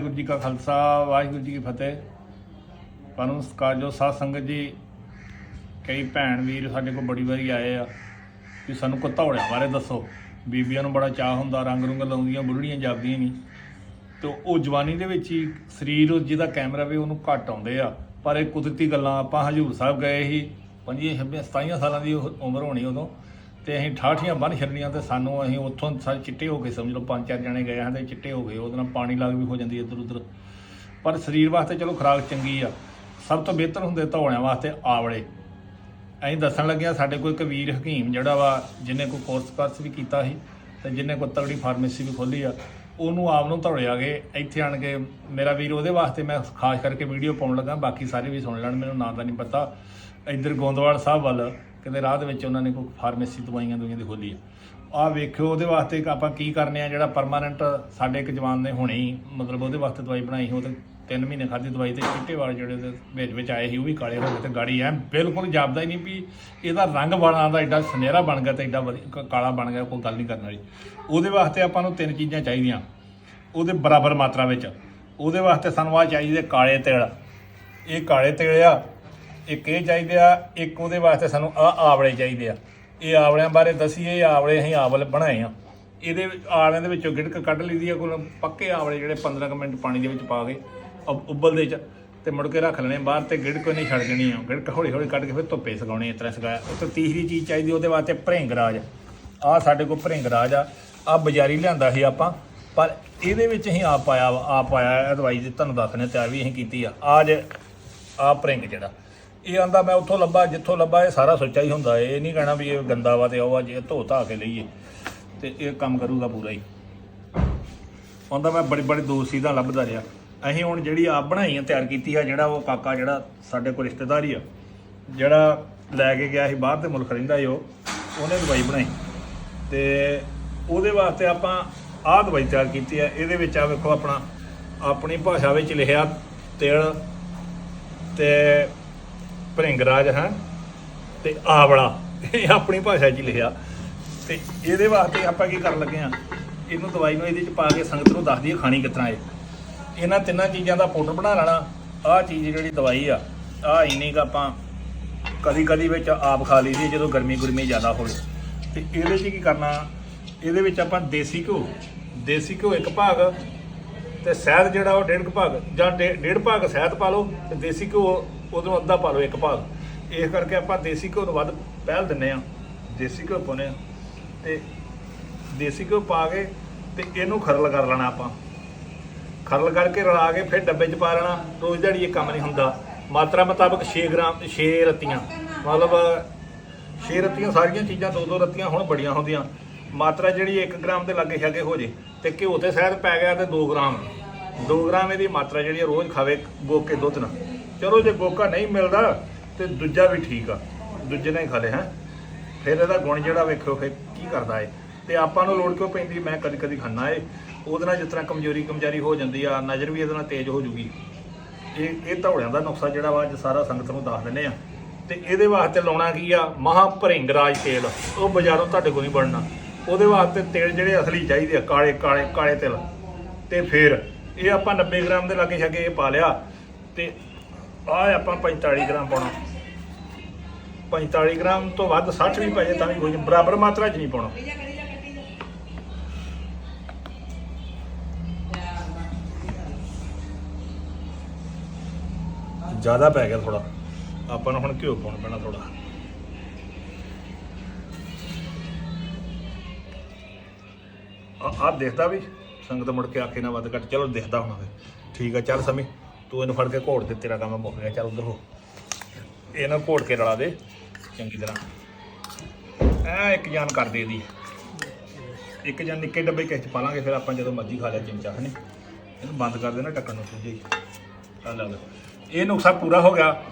ਵਾਹਿਗੁਰੂ ਜੀ ਕਾ ਖਾਲਸਾ, ਵਾਹਿਗੁਰੂ ਜੀ ਕੀ ਫਤਿਹ। ਪਰਮ ਜੋ ਸਾਧ ਸੰਗਤ ਜੀ, ਕਈ ਭੈਣ ਵੀਰ ਸਾਡੇ ਕੋਲ ਬੜੀ ਵਾਰੀ ਆਏ ਆ ਕਿ ਸਾਨੂੰ ਕੋ ਧੌੜਿਆਂ ਬਾਰੇ ਦੱਸੋ। ਬੀਬੀਆਂ ਨੂੰ ਬੜਾ ਚਾਹ ਹੁੰਦਾ, ਰੰਗ ਰੁੰਗ ਲਾਉਂਦੀਆਂ, ਬੁੱਢੜੀਆਂ ਜਾਪਦੀਆਂ ਨਹੀਂ ਤੇ ਉਹ ਜਵਾਨੀ ਦੇ ਵਿੱਚ ਹੀ ਸਰੀਰ ਉਹ ਜਿਹਦਾ ਕੈਮਰਾ ਵੀ ਉਹਨੂੰ ਘੱਟ ਆਉਂਦੇ ਆ। ਪਰ ਇਹ ਕੁਦਰਤੀ ਗੱਲਾਂ ਆਪਾਂ ਹਜੂਰ ਸਾਹਿਬ ਗਏ ਸੀ 25 26 27 ਸਾਲਾਂ ਦੀ ਉਮਰ ਹੋਣੀ ਉਦੋਂ। ਤੇ ਅਸੀਂ ਠਾਠੀਆਂ ਬੰਨ ਛੱਡਣੀਆਂ ਤੇ ਸਾਨੂੰ ਅਸੀਂ ਉੱਥੋਂ ਸਾਰੇ ਚਿੱਟੇ ਹੋ ਕੇ ਸਮਝ ਲਓ, ਪੰਜ ਚਾਰ ਜਣੇ ਗਏ ਹਾਂ ਤੇ ਚਿੱਟੇ ਹੋ ਗਏ, ਉਹਦੇ ਨਾਲ ਪਾਣੀ ਲੱਗ ਵੀ ਹੋ ਜਾਂਦੀ ਇੱਧਰ ਉੱਧਰ ਪਰ ਸਰੀਰ ਵਾਸਤੇ ਚਲੋ ਖੁਰਾਕ ਚੰਗੀ ਆ। ਸਭ ਤੋਂ ਬਿਹਤਰ ਹੁੰਦੇ ਧੌਣਿਆਂ ਵਾਸਤੇ ਆਵਲੇ। ਅਸੀਂ ਦੱਸਣ ਲੱਗਿਆ ਸਾਡੇ ਕੋਲ ਇੱਕ ਵੀਰ ਹਕੀਮ ਜਿਹੜਾ ਵਾ ਜਿਹਨੇ ਕੋਈ ਕੋਰਸ ਕਾਰਸ ਵੀ ਕੀਤਾ ਸੀ ਤੇ ਜਿਹਨੇ ਕੋਈ ਤਗੜੀ ਫਾਰਮੇਸੀ ਵੀ ਖੋਲੀ ਆ, ਉਹਨੂੰ ਆਪ ਨੂੰ ਧੌੜਿਆ ਗਏ। ਇੱਥੇ ਆਣ ਕੇ ਮੇਰਾ ਵੀਰ ਉਹਦੇ ਵਾਸਤੇ ਮੈਂ ਖਾਸ ਕਰਕੇ ਵੀਡੀਓ ਪਾਉਣ ਲੱਗਾ, ਬਾਕੀ ਸਾਰੇ ਵੀ ਸੁਣ ਲੈਣ, ਮੈਨੂੰ ਨਾਂ ਦਾ ਨਹੀਂ ਪਤਾ। ਇੱਧਰ ਗੋਂਦਵਾਲ ਸਾਹਿਬ ਵੱਲ ਕਹਿੰਦੇ ਰਾਹ ਦੇ ਵਿੱਚ ਉਹਨਾਂ ਨੇ ਕੋਈ ਫਾਰਮੇਸੀ ਦਵਾਈਆਂ ਦੁਈਆਂ ਦੀ ਖੋਲੀ ਆ। ਆ ਵੇਖਿਓ, ਉਹਦੇ ਵਾਸਤੇ ਆਪਾਂ ਕੀ ਕਰਨੇ ਆ, ਜਿਹੜਾ ਪਰਮਾਨੈਂਟ ਸਾਡੇ ਇੱਕ ਜਵਾਨ ਨੇ ਹੁਣੇ ਹੀ ਮਤਲਬ ਉਹਦੇ ਵਾਸਤੇ ਦਵਾਈ ਬਣਾਈ ਸੀ, ਉਹ ਤੇ 3 ਮਹੀਨੇ ਖਾਧੀ ਦਵਾਈ ਤੇ ਚਿੱਟੇ ਵਾਲ ਜਿਹੜੇ ਉਹਦੇ ਵਿੱਚ ਵਿੱਚ ਆਏ ਸੀ, ਉਹ ਵੀ ਕਾਲੇ ਹੋ ਗਏ ਤੇ ਗਾੜੀ ਐ। ਬਿਲਕੁਲ ਜਾਪਦਾ ਹੀ ਨਹੀਂ ਵੀ ਇਹਦਾ ਰੰਗ ਬਣਾ ਦਾ ਐਡਾ ਸੁਨਹਿਰਾ ਬਣ ਗਿਆ ਤੇ ਐਡਾ ਵਧੀਆ- ਕਾਲਾ ਬਣ ਗਿਆ, ਕੋਈ ਗੱਲ ਨਹੀਂ ਕਰਨ ਵਾਲੀ। ਉਹਦੇ ਵਾਸਤੇ ਆਪਾਂ ਨੂੰ ਤਿੰਨ ਚੀਜ਼ਾਂ ਚਾਹੀਦੀਆਂ। ਉਹਦੇ ਬਰਾਬਰ ਮਾਤਰਾ ਵਿੱਚ। ਉਹਦੇ ਵਾਸਤੇ ਸਾਨੂੰ ਆ ਚਾਹੀਦੇ ਕਾਲੇ ਤਿਲ। ਇਹ ਕਾਲੇ ਤਿਲ ਆ ਇੱਕ ਇਹ ਚਾਹੀਦੇ ਆ, ਇੱਕ ਉਹਦੇ ਵਾਸਤੇ ਸਾਨੂੰ ਆ ਆਵਲੇ ਚਾਹੀਦੇ ਆ। ਇਹ ਆਵਲਿਆਂ ਬਾਰੇ ਦਸੀਏ, ਇਹ ਆਵਲੇ ਅਸੀਂ ਆਵਲ ਬਣਾਏ ਆ। ਇਹਦੇ ਆਵਲਿਆਂ ਦੇ ਵਿੱਚੋਂ ਗਿੜਕ ਕੱਢ ਲਈਦੀ ਆ ਕੋਲ, ਪੱਕੇ ਆਵਲੇ ਜਿਹੜੇ 15 ਕੁ ਮਿੰਟ ਪਾਣੀ ਦੇ ਵਿੱਚ ਪਾ ਕੇ, ਉਬ- ਉਬਲਦੇ ਚ, ਤੇ ਮੁੜ ਕੇ ਰੱਖ ਲੈਣੇ ਬਾਹਰ, ਤੇ ਗਿੜਕ ਨਹੀਂ ਛੱਡ ਦੇਣੀ ਆ। ਗਿੜਕ ਹੌਲੀ ਹੌਲੀ ਕੱਢ ਕੇ ਫਿਰ ਧੁੱਪੇ ਸੁਕਾਉਣੀ ਇਸ ਤਰ੍ਹਾਂ ਸੁਕਾਇਆ ਉੱਤੇ ਤੀਸਰੀ ਚੀਜ਼ ਚਾਹੀਦੀ, ਉਹਦੇ ਵਾਸਤੇ ਭਰਿੰਗ ਰਾਜ। ਆ ਸਾਡੇ ਕੋਲ ਭਰਿੰਗ ਰਾਜ ਆ। ਆ ਬਜ਼ਾਰੀ ਲਿਆਂਦਾ ਸੀ ਆਪਾਂ, ਪਰ ਇਹਦੇ ਵਿੱਚ ਅਸੀਂ ਆਪ ਪਾਇਆ ਵਾ- ਆਪ ਪਾਇਆ ਇਹ ਦਵਾਈ ਦੀ ਤੁਹਾਨੂੰ ਦੱਸਣੇ ਤਿਆਰ ਵੀ ਅਸੀਂ ਕੀਤੀ ਆ। ਆਜ ਆ ਭਰਿੰਗ ਜਿਹੜਾ ਇਹ ਆਂਦਾ ਮੈਂ ਉੱਥੋਂ ਲੱਭਾ, ਜਿੱਥੋਂ ਲੱਭਾ, ਇਹ ਸਾਰਾ ਸੋਚਾ ਹੀ ਹੁੰਦਾ। ਇਹ ਨਹੀਂ ਕਹਿਣਾ ਵੀ ਇਹ ਗੰਦਾ ਵਾ ਤੇ ਉਹ ਆ, ਜੇ ਧੋ ਧਾ ਕੇ ਲਈਏ ਤੇ ਇਹ ਕੰਮ ਕਰੂਗਾ ਪੂਰਾ ਹੀ। ਆਂਦਾ ਮੈਂ ਬੜੀ ਬੜੀ ਦੋਸਤੀ ਦਾ ਲੱਭਦਾ ਰਿਹਾ। ਅਸੀਂ ਹੁਣ ਜਿਹੜੀ ਆਪ ਬਣਾਈ ਆ, ਤਿਆਰ ਕੀਤੀ ਆ, ਜਿਹੜਾ ਉਹ ਕਾਕਾ, ਜਿਹੜਾ ਸਾਡੇ ਕੋਲ ਰਿਸ਼ਤੇਦਾਰ ਹੀ ਆ, ਜਿਹੜਾ ਲੈ ਕੇ ਗਿਆ ਸੀ ਬਾਹਰ ਦੇ ਮੁਲਕ ਰਹਿੰਦਾ ਏ ਉਹ, ਉਹਨੇ ਦਵਾਈ ਬਣਾਈ। ਤੇ ਉਹਦੇ ਵਾਸਤੇ ਆਪਾਂ ਆਹ ਦਵਾਈ ਤਿਆਰ ਕੀਤੀ ਆ। ਇਹਦੇ ਵਿੱਚ ਆ ਵੇਖੋ ਆਪਣਾ, ਆਪਣੀ ਭਾਸ਼ਾ ਵਿੱਚ ਲਿਖਿਆ ਤਿਲ ਤੇ ਭਰਿੰਗਰਾਜ ਹੈ ਤੇ ਆਵਲਾ ਇਹ ਆਪਣੀ ਭਾਸ਼ਾ 'ਚ ਹੀ ਲਿਖਿਆ। ਤੇ ਇਹਦੇ ਵਾਸਤੇ ਆਪਾਂ ਕੀ ਕਰਨ ਲੱਗੇ ਆ ਇਹਨੂੰ ਦਵਾਈ ਨੂੰ ਇਹਦੇ 'ਚ ਪਾ ਕੇ ਸੰਗਤ ਨੂੰ ਦੱਸ ਦਈਏ ਖਾਣੀ ਕਿਤਨਾ ਹੈ। ਇਹਨਾਂ ਤਿੰਨਾਂ ਚੀਜ਼ਾਂ ਦਾ ਪਾਊਡਰ ਬਣਾ ਲੈਣਾ। ਆਹ ਚੀਜ਼ ਜਿਹੜੀ ਦਵਾਈ ਆ, ਆਹ ਇੰਨੀ ਕੁ ਆਪਾਂ ਕਦੀ ਕਦੀ ਵਿੱਚ ਆਪ ਖਾ ਲਈਦੀ ਜਦੋਂ ਗਰਮੀ ਗੁਰਮੀ ਜ਼ਿਆਦਾ ਹੋਵੇ। ਤੇ ਇਹਦੇ 'ਚ ਕੀ ਕਰਨਾ? ਇਹਦੇ ਵਿੱਚ ਆਪਾਂ ਦੇਸੀ ਘਿਓ ਦੇਸੀ ਘਿਓ ਇੱਕ ਭਾਗ ਤੇ ਸ਼ਹਿਦ ਜਿਹੜਾ ਉਹ ਡੇਢ ਕੁ ਭਾਗ ਜਾਂ ਡੇ- ਡੇਢ ਭਾਗ ਸ਼ਹਿਦ ਪਾ ਲਓ ਤੇ ਦੇਸੀ ਘਿਓ ਉਦੋਂ ਅੱਧਾ ਪਾ ਲਓ, ਇੱਕ ਭਾਗ ਇਸ ਕਰਕੇ ਆਪਾਂ ਦੇਸੀ ਘਿਓ ਨੂੰ ਵੱਧ ਪਹਿਲ ਦਿੰਨੇ ਆ ਦੇਸੀ ਘਿਓ ਪਾਉਂਦੇ ਆ ਤੇ ਦੇਸੀ ਘਿਓ ਪਾ ਕੇ ਤੇ ਇਹਨੂੰ ਖਰਲ ਕਰ ਲੈਣਾ ਆਪਾਂ। ਖਰਲ ਕਰਕੇ ਰਲਾ ਕੇ ਫਿਰ ਡੱਬੇ 'ਚ ਪਾ ਲੈਣਾ। ਰੋਜ਼ ਦਿਹਾੜੀ ਇਹ ਕੰਮ ਨਹੀਂ ਹੁੰਦਾ। ਮਾਤਰਾ ਮੁਤਾਬਕ 6 ਗ੍ਰਾਮ 6 ਰਤੀਆਂ। ਮਤਲਬ 6 ਰਤੀਆਂ ਸਾਰੀਆਂ ਚੀਜ਼ਾਂ ਦੋ ਦੋ ਰਤੀਆਂ ਹੁਣ ਬੜੀਆਂ ਹੁੰਦੀਆਂ। ਮਾਤਰਾ ਜਿਹੜੀ 1 ਗ੍ਰਾਮ ਦੇ ਲਾਗੇ ਛਾਗੇ ਹੋ ਜੇ ਤੇ ਘਿਓ ਤੇ ਸ਼ਾਇਦ ਪੈ ਗਿਆ ਤੇ 2 ਗ੍ਰਾਮ। 2 ਗ੍ਰਾਮ ਇਹਦੀ ਮਾਤਰਾ ਜਿਹੜੀ ਆ ਰੋਜ਼ ਖਾਵੇ ਗੋਕੇ ਦੁੱਧ ਨਾਲ। ਚਲੋ ਜੇ ਗੋਕਾ ਨਹੀਂ ਮਿਲਦਾ ਤੇ ਦੂਜਾ ਵੀ ਠੀਕ ਆ। ਦੂਜੇ ਨਾਲ ਹੀ ਖਾ ਲੇ ਹੈ। ਫਿਰ ਇਹਦਾ ਗੁਣ ਜਿਹੜਾ ਵੇਖੋ ਫਿਰ ਕੀ ਕਰਦਾ ਏ। ਤੇ ਆਪਾਂ ਨੂੰ ਲੋੜ ਕਿਉਂ ਪੈਂਦੀ ਮੈਂ ਕਦੀ ਕਦੀ ਖਾਣਾ ਏ। ਉਹਦੇ ਨਾਲ ਜਿਸ ਤਰ੍ਹਾਂ ਕਮਜ਼ੋਰੀ ਕਮਜ਼ਾਰੀ ਹੋ ਜਾਂਦੀ ਆ, ਨਜ਼ਰ ਵੀ ਇਹਦੇ ਨਾਲ ਤੇਜ਼ ਹੋ ਜੂਗੀ। ਇਹ ਇਹ ਧੌੜਿਆਂ ਦਾ ਨੁਕਸਾ ਜਿਹੜਾ ਵਾ, ਅੱਜ ਸਾਰਾ ਸੰਗਤ ਨੂੰ ਦੱਸ ਦਿੰਦੇ ਆ। ਤੇ ਇਹਦੇ ਵਾਸਤੇ ਲਾਉਣਾ ਕੀ ਆ? ਮਹਾ ਭਰਿੰਗ ਰਾਜ ਤੇਲ। ਉਹ ਬਾਜ਼ਾਰੋਂ ਤੁਹਾਡੇ ਕੋਲ ਨਹੀਂ ਬਣਨਾ। ਉਹਦੇ ਵਾਸਤੇ ਤੇਲ ਜਿਹੜੇ ਅਸਲੀ ਚਾਹੀਦੇ ਆ, ਕਾਲੇ ਕਾਲੇ ਕਾਲੇ ਤਿਲ। ਤੇ ਫਿਰ ਇਹ ਆਪਾਂ 90 ਗ੍ਰਾਮ ਦੇ ਲਾਗੇ ਛਾਗੇ ਇਹ ਪਾ ਲਿਆ। ਤੇ ਆਹ ਆਪਾਂ 45 ਗ੍ਰਾਮ ਪਾਉਣਾ। 45 ਗ੍ਰਾਮ ਤੋਂ ਵੱਧ 60 ਵੀ ਪੈ ਜੇ ਤਾਂ ਵੀ ਕੋਈ ਬਰਾਬਰ ਮਾਤਰਾ 'ਚ ਨਹੀਂ ਪਾਉਣਾ। ਜ਼ਿਆਦਾ ਪੈ ਗਿਆ ਥੋੜਾ ਆਪਾਂ ਨੂੰ ਹੁਣ ਘਿਓ ਪਾਉਣਾ ਪੈਣਾ ਥੋੜਾ ਆ ਆਹ ਦੇਖਦਾ ਵੀ। ਸੰਗਤ ਮੁੜ ਕੇ ਆਖੇ ਨਾ ਵੱਧ ਘੱਟ। ਚਲੋ ਦੇਖਦਾ ਹੁਣ ਫਿਰ। ਠੀਕ ਆ, ਚੱਲ ਸਮੀ। ਤੂੰ ਇਹਨੂੰ ਫੜ ਕੇ ਘੋੜ ਦੇ ਤੇਰਾ ਕੰਮ ਮੁੱਕ ਗਿਆ, ਚੱਲ ਉਧਰ ਹੋ। ਇਹਨਾਂ ਘੋੜ ਕੇ ਰਲਾ ਦੇ, ਚੰਗੀ ਤਰ੍ਹਾਂ। ਐ ਇੱਕ ਜਾਨ ਕਰ ਦੇ ਦੀ ਇੱਕ ਜਾਨ ਨਿੱਕੇ ਡੱਬੇ ਕਿਸ ਚ ਪਾ ਲਾਂਗੇ, ਫਿਰ ਆਪਾਂ ਜਦੋਂ ਮਰਜ਼ੀ ਖਾ ਲਿਆ ਚਮਚਾ, ਹਨੇ? ਇਹਨੂੰ ਬੰਦ ਕਰ ਦੇਣਾ ਟੱਕਣ ਨੂੰ ਸੁਝੇ ਆ ਲੈ। ਇਹ ਨੁਕਸਾ ਪੂਰਾ ਹੋ ਗਿਆ।